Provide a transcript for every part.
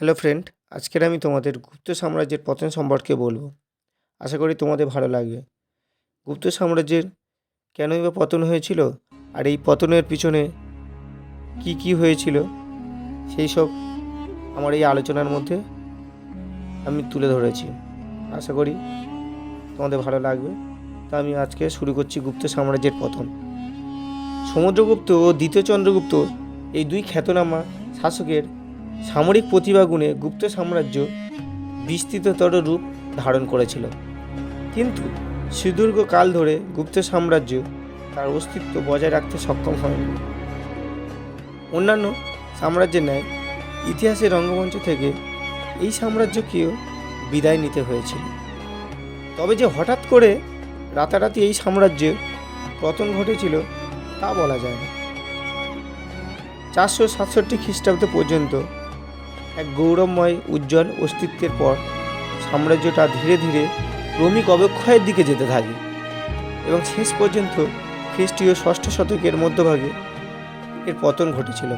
Hello friend আজকের আমি তোমাদের গুপ্ত সাম্রাজ্যের পতন সম্পর্কে বলব। আশা করি তোমাদের ভালো লাগবে। গুপ্ত সাম্রাজ্যের কেনই বা পতন হয়েছিল আর এই পতনের পিছনে কি কি হয়েছিল, সেই সব আমার এই আলোচনার মধ্যে আমি তুলে ধরেছি। আশা করি তোমাদের ভালো লাগবে। তা আমি আজকে শুরু করছি গুপ্ত সাম্রাজ্যের পতন। সমুদ্রগুপ্ত ও দ্বিতীয় চন্দ্রগুপ্ত এই দুই খ্যাতনামা শাসকের সামরিক প্রতিভা গুণে গুপ্ত সাম্রাজ্য বিস্তৃততর রূপ ধারণ করেছিল। কিন্তু সুদীর্ঘ কাল ধরে গুপ্ত সাম্রাজ্য তার অস্তিত্ব বজায় রাখতে সক্ষম হয়নি। অন্যান্য সাম্রাজ্যের ন্যায় ইতিহাসের রঙ্গমঞ্চ থেকে এই সাম্রাজ্যকেও বিদায় নিতে হয়েছিল। তবে যে হঠাৎ করে রাতারাতি এই সাম্রাজ্যের পতন ঘটেছিল তা বলা যায় না। চারশো সাতষট্টি খ্রিস্টাব্দ পর্যন্ত এক গৌরবময় উজ্জ্বল অস্তিত্বের পর সাম্রাজ্যটা ধীরে ধীরে ক্রমিক অবক্ষয়ের দিকে যেতে থাকে এবং শেষ পর্যন্ত খ্রিস্টীয় ষষ্ঠ শতকের মধ্যভাগে এর পতন ঘটেছিল।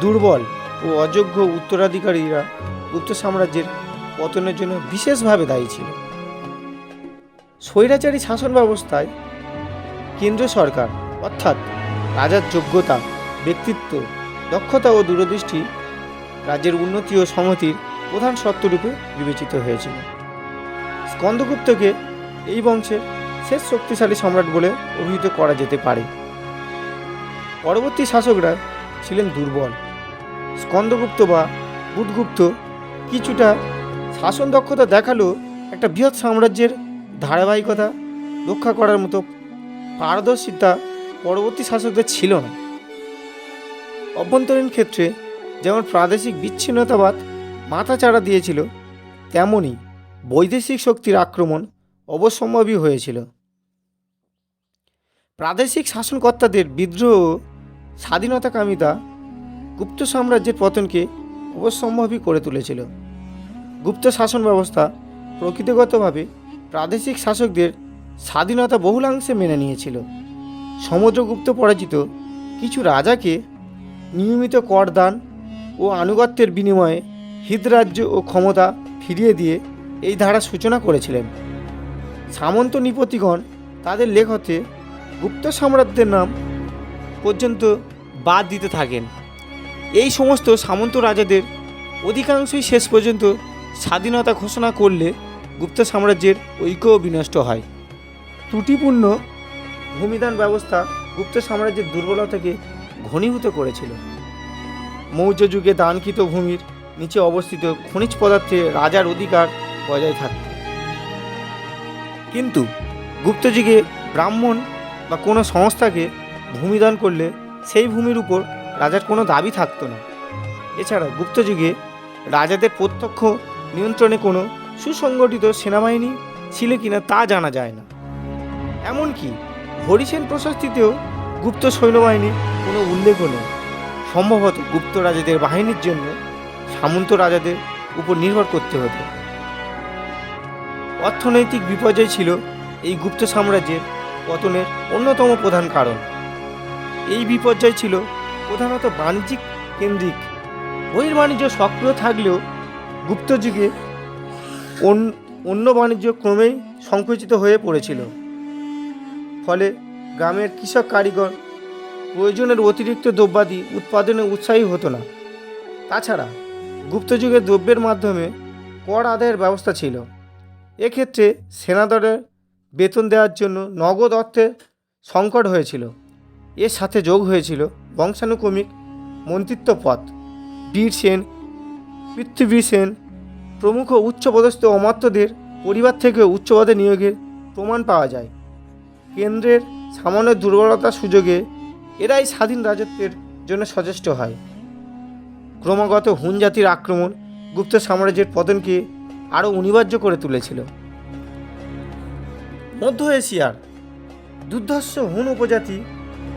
দুর্বল ও অযোগ্য উত্তরাধিকারীরা গুপ্ত সাম্রাজ্যের পতনের জন্য বিশেষভাবে দায়ী ছিল। স্বৈরাচারী শাসন ব্যবস্থায় কেন্দ্র সরকার অর্থাৎ রাজার যোগ্যতা, ব্যক্তিত্ব দক্ষতা ও দূরদৃষ্টি রাজ্যের উন্নতি ও সংহতির প্রধান শর্তরূপে বিবেচিত হয়েছিল। স্কন্দগুপ্তকে এই বংশের শেষ শক্তিশালী সম্রাট বলে অভিহিত করা যেতে পারে। পরবর্তী শাসকরা ছিলেন দুর্বল। স্কন্দগুপ্ত বা বুধগুপ্ত কিছুটা শাসন দক্ষতা দেখালেও একটা বৃহৎ সাম্রাজ্যের ধারাবাহিকতা রক্ষা করার মতো পারদর্শিতা পরবর্তী শাসকদের ছিল না। অভ্যন্তরীণ ক্ষেত্রে যেমন প্রাদেশিক বিচ্ছিন্নতাবাদ মাথাচাড়া দিয়েছিল তেমনই বৈদেশিক শক্তির আক্রমণ অবশ্যম্ভাবী হয়েছিল। প্রাদেশিক শাসনকর্তাদের বিদ্রোহ, স্বাধীনতাকামিতা গুপ্ত সাম্রাজ্যের পতনকে অবশ্যম্ভাবী করে তুলেছিল। গুপ্ত শাসন ব্যবস্থা প্রকৃতিগতভাবে প্রাদেশিক শাসকদের স্বাধীনতা বহুলাংশে মেনে নিয়েছিল। সমুদ্রগুপ্ত পরাজিত কিছু রাজাকে নিয়মিত করদান ও আনুগত্যের বিনিময়ে হৃদরাজ্য ও ক্ষমতা ফিরিয়ে দিয়ে এই ধারা সূচনা করেছিলেন। সামন্ত নৃপতিগণ তাদের লেখতে গুপ্ত সাম্রাজ্যের নাম পর্যন্ত বাদ দিতে থাকেন। এই সমস্ত সামন্ত রাজাদের অধিকাংশই শেষ পর্যন্ত স্বাধীনতা ঘোষণা করলে গুপ্ত সাম্রাজ্যের ঐক্য বিনষ্ট হয়। ত্রুটিপূর্ণ ভূমিদান ব্যবস্থা গুপ্ত সাম্রাজ্যের দুর্বলতাকে ঘনীভূত করেছিল। মৌর্য যুগে দানকৃত ভূমির নিচে অবস্থিত খনিজ পদার্থে রাজার অধিকার বজায় থাকত। কিন্তু গুপ্তযুগে ব্রাহ্মণ বা কোনো সংস্থাকে ভূমিদান করলে সেই ভূমির উপর রাজার কোনো দাবি থাকতো না। এছাড়া গুপ্তযুগে রাজাদের প্রত্যক্ষ নিয়ন্ত্রণে কোনো সুসংগঠিত সেনাবাহিনী ছিল কিনা তা জানা যায় না। এমনকি হরিসেন প্রশস্তিতেও গুপ্ত সৈন্যবাহিনীর কোনো উল্লেখ নেই। সম্ভবত গুপ্ত রাজাদের বাহিনীর জন্য সামন্ত রাজাদের উপর নির্ভর করতে হতো। অর্থনৈতিক বিপর্যয় ছিল এই গুপ্ত সাম্রাজ্যের পতনের অন্যতম প্রধান কারণ। এই বিপর্যয় ছিল প্রধানত বাণিজ্যিক কেন্দ্রিক। বহির্বাণিজ্য সক্রিয় থাকলেও গুপ্ত যুগে অন্য বাণিজ্য ক্রমেই সংকুচিত হয়ে পড়েছিল। ফলে গ্রামের কৃষক কারিগর প্রয়োজনের অতিরিক্ত দ্রব্যাদি উৎপাদনে উৎসাহী হতো না। তাছাড়া গুপ্তযুগে দ্রব্যের মাধ্যমে কর আদায়ের ব্যবস্থা ছিল। এক্ষেত্রে সেনাদলের বেতন দেওয়ার জন্য নগদ অর্থের সংকট হয়েছিল। এর সাথে যোগ হয়েছিল বংশানুক্রমিক মন্ত্রিত্ব পদ। বীর সেন, পৃথ্বী সেন প্রমুখ উচ্চপদস্থ অমাত্যদের পরিবার থেকে উচ্চপদে নিয়োগের প্রমাণ পাওয়া যায়। কেন্দ্রের সামান্য দুর্বলতার সুযোগে এরাই স্বাধীন রাজত্বের জন্য সচেষ্ট হয়। ক্রমাগত হুন জাতির আক্রমণ গুপ্ত সাম্রাজ্যের পতনকে আরও অনিবার্য করে তুলেছিল। মধ্য এশিয়ার দুর্ধর্ষ হুন উপজাতি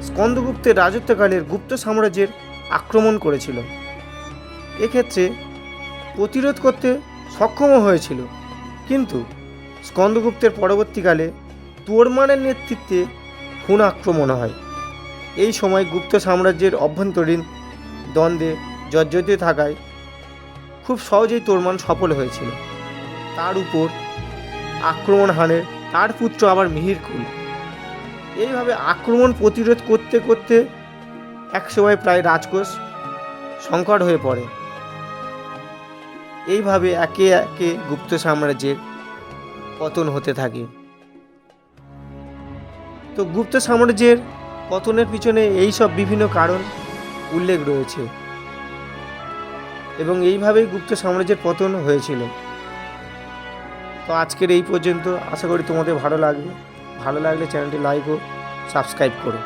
স্কন্দগুপ্তের রাজত্বকালের গুপ্ত সাম্রাজ্যের আক্রমণ করেছিল। এক্ষেত্রে প্রতিরোধ করতে সক্ষমও হয়েছিল। কিন্তু স্কন্দগুপ্তের পরবর্তীকালে তোরমানের নেতৃত্বে হুন আক্রমণ হয়। এই সময় গুপ্ত সাম্রাজ্যের অভ্যন্তরীণ দ্বন্দ্বে জর্জরিত থাকায় খুব সহজেই তোরমান সফল হয়েছিল। তার উপর আক্রমণ হানে তার পুত্র আবার মিহিরকুল এইভাবে আক্রমণ প্রতিরোধ করতে করতে একসময় প্রায় রাজকোষ সংকট হয়ে পড়ে। এইভাবে একে একে গুপ্ত সাম্রাজ্যের পতন হতে থাকে। তো গুপ্ত সাম্রাজ্যের পতনের পিছনে এই সব বিভিন্ন কারণ উল্লেখ রয়েছে। এবং এইভাবেই গুপ্ত সাম্রাজ্যের পতন হয়েছিল। তো আজকের এই পর্যন্ত। আশা করি তোমাদের ভালো লাগবে। ভালো লাগলে চ্যানেলটি লাইক ও সাবস্ক্রাইব করো।